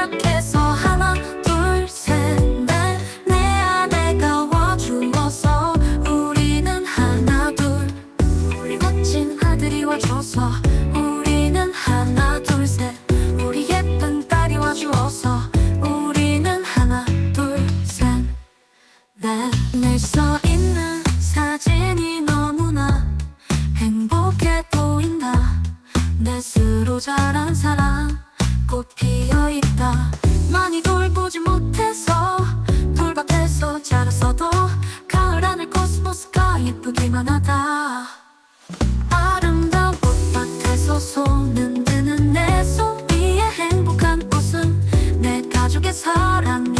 시작해서 하나 둘 셋 넷 내 아내가 와주어서 우리는 하나 둘. 우리 멋진 아들이 와줘서 우리는 하나 둘 셋. 우리 예쁜 딸이 와주어서 우리는 하나 둘 셋 넷내서 있는 사진이 너무나 행복해 보인다. 내 스스로 자란 사랑 꽃 피어있다. 많이 돌보지 못해서 돌밭에서 자랐어도 가을 하늘 코스모스가 예쁘기만 하다. 아름다운 꽃밭에서 손은 드는 내 손 위에 행복한 웃음 내 가족의 사랑이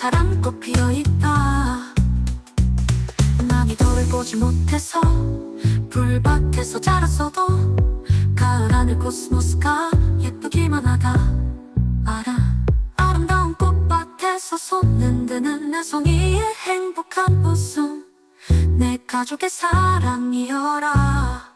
사랑꽃 피어있다. 많이 돌보지 못해서 불밭에서 자랐어도 가을 하늘 코스모스가 예쁘기만 하다. 알아. 아름다운 꽃밭에서 손 흔드는 내손 위에 행복한 웃음. 내 가족의 사랑이여라